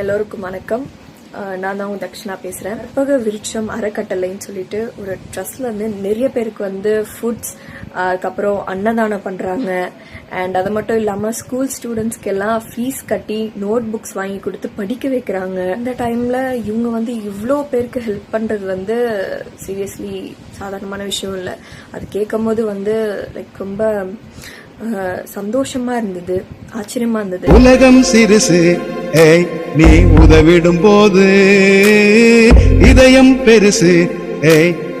எல்லோருக்கும் வணக்கம். நான் தான் உங்க தக்ஷனா பேசுறேன். கற்பக விருட்சம் அறக்கட்டளைன்னு சொல்லிட்டு ஒரு ட்ரஸ்ட்ல இருந்து நிறைய பேருக்கு வந்து ஃபுட்ஸ் அதுக்கப்புறம் அன்னதானம் பண்றாங்க. அண்ட் அது மட்டும் இல்லாம ஸ்கூல் ஸ்டூடெண்ட்ஸ்க்கு எல்லாம் ஃபீஸ் கட்டி நோட் புக்ஸ் வாங்கி கொடுத்து படிக்க வைக்கிறாங்க. இந்த டைம்ல இவங்க வந்து இவ்வளோ பேருக்கு ஹெல்ப் பண்றது வந்து சீரியஸ்லி சாதாரணமான விஷயம் இல்லை. அது கேட்கும் போது வந்து லைக் ரொம்ப சந்தோஷமா இருந்தது ஆச்சரியமா இருந்தது. உலகம் சிறுசு நீ உதவிடும் போது இதயம் பெருசு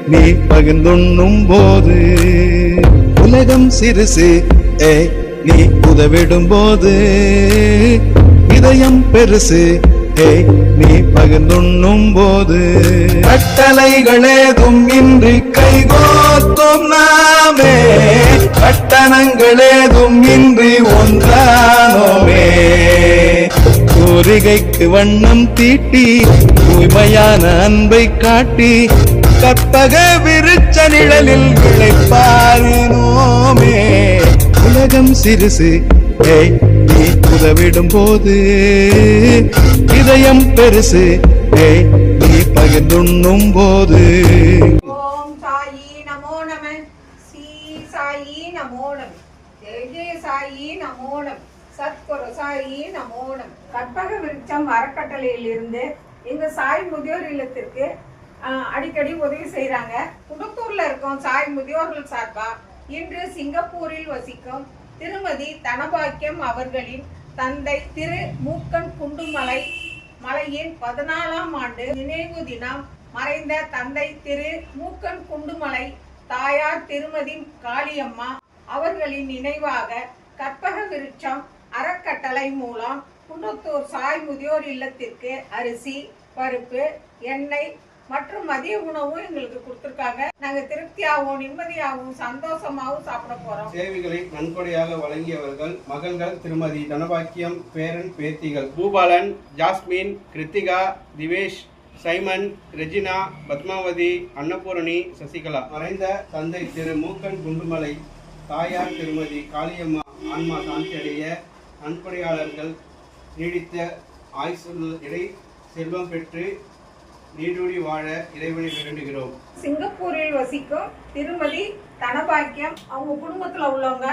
நீ பகிர்ந்துண்ணும் போது உலகம் சிறுசு நீ உதவிடும் போது இதயம் பெருசு நீ பகிர்ந்துண்ணும் போது கட்டளைகளேதும் இன்றி கைகோத்தும் நான். கட்டணங்களேதும் இன்றி ஒன்றானோமே. கோரிகைக்கு வண்ணம் தீட்டி தூய்மையான அன்பை காட்டி கற்பக விருச்ச நிழலில் விளைப்பாரினோமே உலகம் சிறுசு நீ உதவிடும் போது இதயம் பெருசு நீ பகிர்ந்துண்ணும் போது ஓம் சாயி நமோ நம ஸ்ரீ சாயி நமோனம். ஜெய ஜெய சாயி நமோனம். சத்குரு சாயி நமோனம். கற்பக விருட்சம் அறக்கட்டளையில் இருந்து எங்க சாய் முதியோர் இல்லத்திற்கு அடிக்கடி உதவி செய்கிறாங்க குடத்தூர்ல இருக்கோம் சாய் முதியோர்கள் சார்பா இன்று சிங்கப்பூரில் வசிக்கும் திருமதி தனபாக்கியம் அவர்களின் தந்தை திரு. மூக்கன் குண்டுமலை மலையின் பதினாலாம் ஆண்டு நினைவு தினம் மறைந்த தந்தை திரு. மூக்கன் குண்டுமலை தாயார் திருமதி காளியம்மா அவர்களின் நினைவாக கற்பக விருட்சம் அறக்கட்டளை மூலம் குன்னத்தூர் சாய் முதியோர் இல்லத்திற்கு அரிசி பருப்பு எண்ணெய் மற்றும் மதிய உணவும் எங்களுக்கு கொடுத்துருக்காங்க. நாங்க திருப்தியாகவும் நிம்மதியாகவும் சந்தோஷமாகவும் சாப்பிட போறோம். சேவைகளை நன்கொடையாக வழங்கியவர்கள் மகள்கள் திருமதி தனபாக்கியம் பேரன் பேத்திகள் Boopalan Jasmine Kiruthika Divesh Simon Regina Padmavathi Annapoorani Sasikala. மறைந்த தந்தை திரு மூக்கன் குண்டுமலை தாயார் திருமதி காளியம்மா ஆன்மா சாந்தி அடைய நன்கொடையாளர்கள் நீடித்த ஆயுசுள்ள இடை செல்வம் பெற்று நீடூடி வாழ இறைவனை வேண்டுகிறோம். சிங்கப்பூரில் வசிக்கும் திருமதி தனபாக்கியம் அவங்க குடும்பத்தில் உள்ளவங்க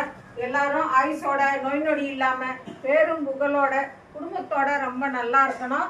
எல்லாரும் ஆயுசோட நோய் நொடி இல்லாமல் பேரும் புகழோட குடும்பத்தோட ரொம்ப நல்லா இருக்கணும்.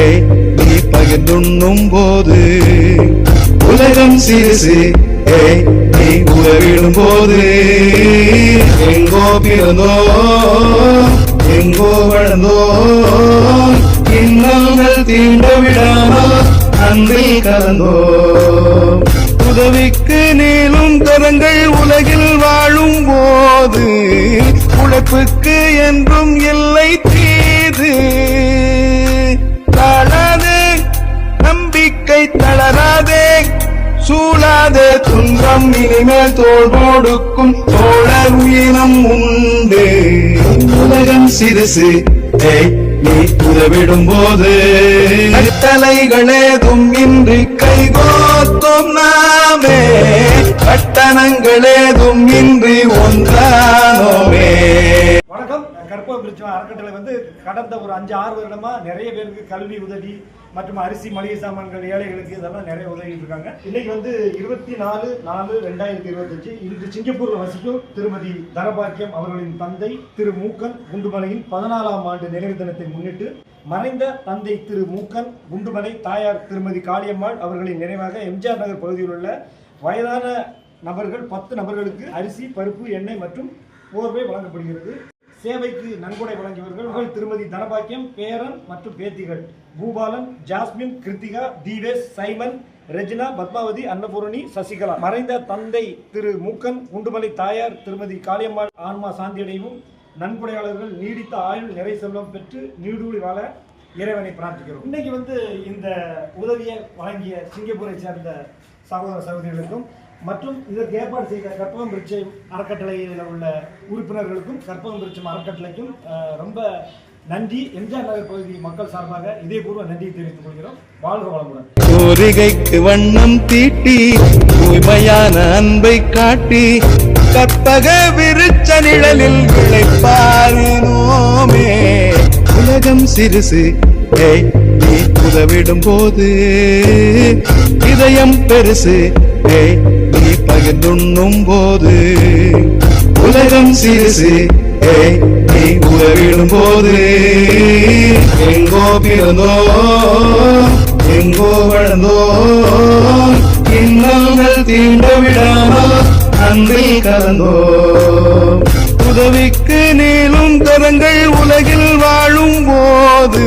ஏய் நீ பகிர்ந்துண்ணும் போது உலகம் சிறுசு ஏய் நீ உதவிடும் போது. எங்கோ பிறந்தோ எங்கோ வளர்ந்தோ இன்னங்கள் தீண்ட விடாமல் அன்பில் கலந்தோ. உதவிக்கு நீளும் கரங்கள் உலகில் வாழும் போது உழைப்புக்கு என்றும் இல்லை தளராதே சூழாதே துன்பம் இனிமேல் தோல் போடுக்கும். தோழர் உயிரம் உண்டு. உலகம் சிறுசு. நீ உதவிடும் போது கட்டளைகளேதும் இன்றி கைகோத்தும் நாமே. கட்டணங்களேதும் இன்றி ஒன்றானோமே. விருட்சம் அறக்கட்டளை வந்து கடந்த ஒரு அஞ்சு ஆறு வருடமா நிறைய பேருக்கு கல்வி உதவி மற்றும் அரிசி மளிகை சாமான்கள் ஏழைகளுக்கு இதெல்லாம் நிறைய உதவிட்டு இருக்காங்க. இன்னைக்கு வந்து இருபத்தி நாலு நாலு ரெண்டாயிரத்தி இருபத்தஞ்சு இன்று சிங்கப்பூர்ல வசிக்கும் திருமதி தனபாக்கியம் அவர்களின் தந்தை திரு மூக்கன் குண்டுமலையின் பதினாலாம் ஆண்டு நினைவு தினத்தை முன்னிட்டு மறைந்த தந்தை திரு மூக்கன் குண்டுமலை தாயார் திருமதி காளியம்மாள் அவர்களின் நினைவாக எம்ஜிஆர் நகர் பகுதியில் உள்ள வயதான நபர்கள் பத்து நபர்களுக்கு அரிசி பருப்பு எண்ணெய் மற்றும் போர்வை வழங்கப்படுகிறது. சேவைக்கு நன்கொடை வழங்கியவர்கள் உங்கள் திருமதி தனபாக்கியம் பேரன் மற்றும் பேத்திகள். Boopalan Jasmine Kiruthika Deevesh Simon Regina Padmavathi Annapoorani Sasikala. மறைந்த தந்தை திரு மூக்கன் குண்டுமலை தாயார் திருமதி காளியம்மாள் ஆன்மா சாந்தியடையவும் நன்கொடையாளர்கள் நீடித்த ஆயுள் நிறை செல்வம் பெற்று நீடூழி வாழ இறைவனை பிரார்த்திக்கிறோம். இன்னைக்கு வந்து இந்த உதவியை வழங்கிய சிங்கப்பூரை சேர்ந்த சகோதர சகோதரிகளுக்கும் மற்றும் இதற்கு ஏற்பாடு செய்த கற்பகம் விருட்சம் அறக்கட்டளையில் உள்ள உறுப்பினர்களுக்கும் கற்பகம் விருட்சம் அறக்கட்டளைக்கும் ரொம்ப நன்றி. எம்ஜிஆர் நகர் பகுதி மக்கள் சார்பாக இதேபூர்வ நன்றியை தெரிவித்துக் கொள்கிறோம். வாழ்க வளமுடன். கோரிகைக்கு வண்ணம் தீட்டி தூய்மையான அன்பை காட்டி கற்பக விருச்ச நிழலில் விளைப்பாரினோமே. உலகம் சிறுசு நீ உதவிடும் போது இதயம் பெருசு ஏய் பகிர்ந்துண்ணும் போது உலகம் சிறுசு. ஏய் நீ உதவிடும் போது. எங்கோ பிறந்தோ எங்கோ வளர்ந்தோ இன்னல்கள் தீண்ட விடாமல் அன்பில் கலந்தோ. உதவிக்கு நீளும் கரங்கள் உலகில் வாழும் போது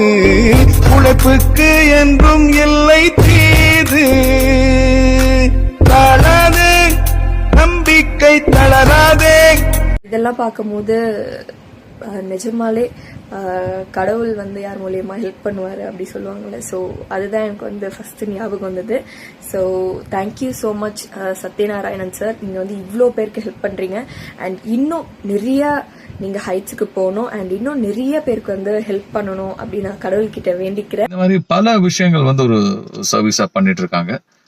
உழைப்புக்கு என்றும் இல்லை இதெல்லாம் பார்க்கும்போது நிஜமாலே கடவுள் வந்து யார் மூலியமாக ஹெல்ப் பண்ணுவார் அப்படி சொல்லுவாங்கள்ல ஸோ அதுதான் எனக்கு வந்து ஃபஸ்ட்டு ஞாபகம் வந்தது. So thank you so much Sathyanarayanan sir நீங்கள் வந்து இவ்வளோ பேருக்கு ஹெல்ப் பண்ணுறீங்க அண்ட் இன்னும் நிறையா நீங்கள் ஹைட்ஸுக்கு போகணும். அண்ட் இன்னும் நிறைய பேருக்கு வந்து ஹெல்ப் பண்ணணும். அப்படின்னு நான் கடவுள்கிட்ட வேண்டிக்கிறேன். இந்த மாதிரி பல விஷயங்கள் வந்து ஒரு சர்வீஸாக பண்ணிட்டு இருக்காங்க.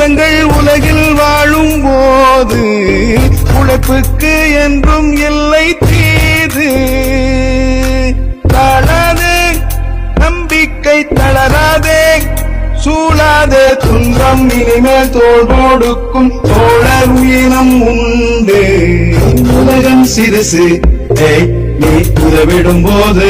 நீளும் உலகில் வாழும் போது உழைப்புக்கு என்றும் இல்லை தீது. தளது நம்பிக்கை தளராதே. சூழாத துன்பம் இனிமேல் தோல் கொடுக்கும் தோழர் உயிரம் உண்டு. உலகம் சிறுசு. நீ உதவிடும் போது